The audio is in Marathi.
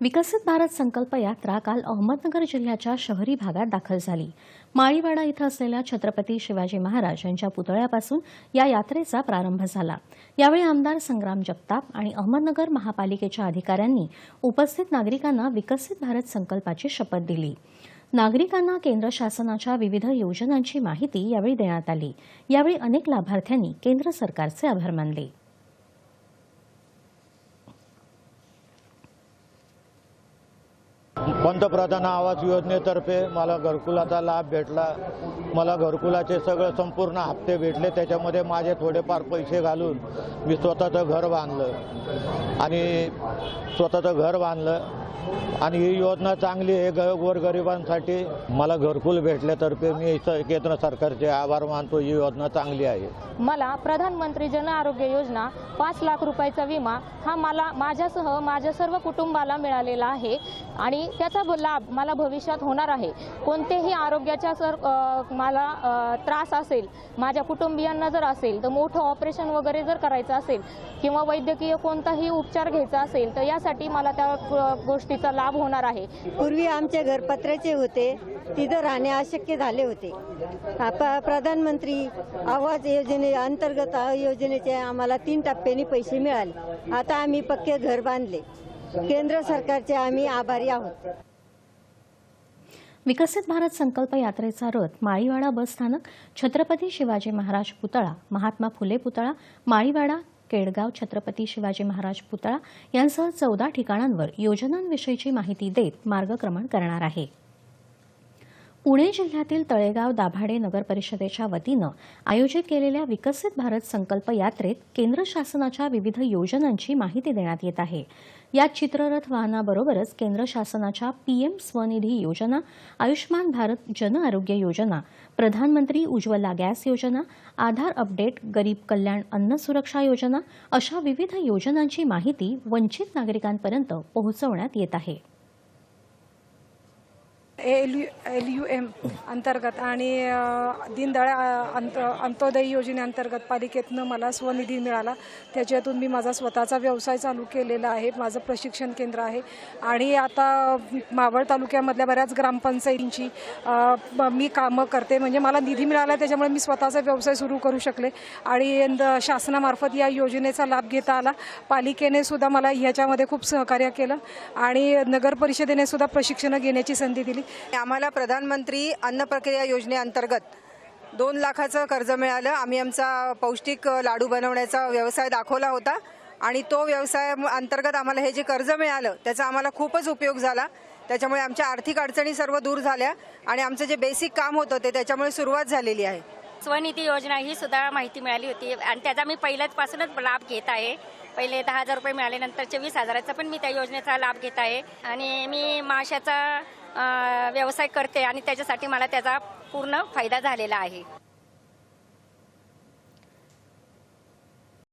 विकसित भारत संकल्प यात्रा काल अहमदनगर जिल्ह्याच्या शहरी भागात दाखल झाली. माळीवाडा इथं असलेल्या छत्रपती शिवाजी महाराज यांच्या पुतळ्यापासून या यात्रेचा प्रारंभ झाला. यावेळी आमदार संग्राम जगताप आणि अहमदनगर महापालिकेच्या अधिकाऱ्यांनी उपस्थित नागरिकांना विकसित भारत संकल्पाची शपथ दिली. नागरिकांना केंद्र शासनाच्या विविध योजनांची माहिती यावेळी देण्यात आली. यावेळी अनेक लाभार्थ्यांनी केंद्र सरकारचे आभार मानले. पंतप्रधान आवास योजनेतर्फे मला घरकुलाचा लाभ भेटला. मला घरकुलाचे सगळे संपूर्ण हप्ते भेटले. त्याच्यामध्ये माझे थोडेफार पैसे घालून मी स्वतःचं घर बांधलं. आणि स्वतःचं घर बांधलं. आणि ही योजना चांगली आहे ग गोरगरिबांसाठी मला घरकुल भेटल्यातर्फे मी स- केंद्र सरकारचे आभार मानतो ही योजना चांगली आहे. मला प्रधानमंत्री जन आरोग्य योजना पाच लाख रुपयाचा विमा हा मला माझ्यासह माझ्या सर्व कुटुंबाला मिळालेला आहे. आणि त्याचा लाभ मला भविष्यात होणार आहे. कोणतेही आरोग्याच्या सर अ, मला अ, त्रास असेल माझ्या कुटुंबियांना जर असेल तर मोठं ऑपरेशन वगैरे जर करायचं असेल किंवा वैद्यकीय कोणताही उपचार घ्यायचा असेल तर यासाठी मला त्या अ, गोष्टीचा लाभ होणार आहे. पूर्वी आमचे घर पत्र्याचे होते तिथं राहणे अशक्य झाले होते. प्रधानमंत्री आवास योजने अंतर्गत योजनेचे आम्हाला तीन टप्प्यांनी पैसे मिळाले. आता आम्ही पक्के घर बांधले. केंद्र सरकारचे आम्ही आभारी आहोत. विकसित भारत संकल्प यात्रेचा रथ माळीवाडा बस स्थानक छत्रपती शिवाजी महाराज पुतळा महात्मा फुले पुतळा माळीवाडा केडगाव छत्रपती शिवाजी महाराज पुतळा यांसह चौदा ठिकाणांवर योजनांविषयीची माहिती देत मार्गक्रमण करणार आहे. पुणे जिल्ह्यातील तळेगाव दाभाडे नगर परिषदेच्या वतीनं आयोजित केलेल्या विकसित भारत संकल्प यात्रेत केंद्र शासनाच्या विविध योजनांची माहिती देण्यात येत आहे. यात चित्ररथ वाहनाबरोबरच केंद्र शासनाच्या पीएम स्वनिधी योजना आयुष्मान भारत जन आरोग्य योजना प्रधानमंत्री उज्ज्वला गॅस योजना आधार अपडेट गरीब कल्याण अन्न सुरक्षा योजना अशा विविध योजनांची माहिती वंचित नागरिकांपर्यंत पोहोचवण्यात येत आहे. L U L U M अंतर्गत आणि दीनदयाळ अंत अंत्योदय योजनेअंतर्गत पालिकेतनं मला स्वनिधी मिळाला. त्याच्यातून मी माझा स्वतःचा व्यवसाय चालू केलेला आहे. माझं प्रशिक्षण केंद्र आहे. आणि आता मावळ तालुक्यामधल्या बऱ्याच ग्रामपंचायतींची ब- मी कामं करते. म्हणजे मला निधी मिळाला त्याच्यामुळे मी स्वतःचा व्यवसाय सुरू करू शकले. आणि शासनामार्फत या योजनेचा लाभ घेता आला. पालिकेने सुद्धा मला ह्याच्यामध्ये खूप सहकार्य केलं. आणि नगर परिषदेने सुद्धा प्रशिक्षणं घेण्याची संधी दिली. आम्हाला प्रधानमंत्री अन्न प्रक्रिया योजनेअंतर्गत दोन लाखाचं कर्ज मिळालं. आम्ही आमचा पौष्टिक लाडू बनवण्याचा व्यवसाय दाखवला होता आणि तो व्यवसाय अंतर्गत आम्हाला हे जे कर्ज मिळालं त्याचा आम्हाला खूपच उपयोग झाला. त्याच्यामुळे आमच्या आर्थिक अडचणी सर्व दूर झाल्या आणि आमचं जे बेसिक काम होतं ते त्याच्यामुळे सुरुवात झालेली आहे. स्वनिधी योजना ही सुद्धा माहिती मिळाली होती आणि त्याचा मी पहिल्याचपासूनच लाभ घेत आहे. पहिले दहा हजार रुपये मिळाले नंतरचे वीस हजाराचा पण मी त्या योजनेचा लाभ घेत आहे. आणि मी माशाचा व्यवसाय करते आणि त्याच्यासाठी मला त्याचा पूर्ण फायदा झालेला आहे.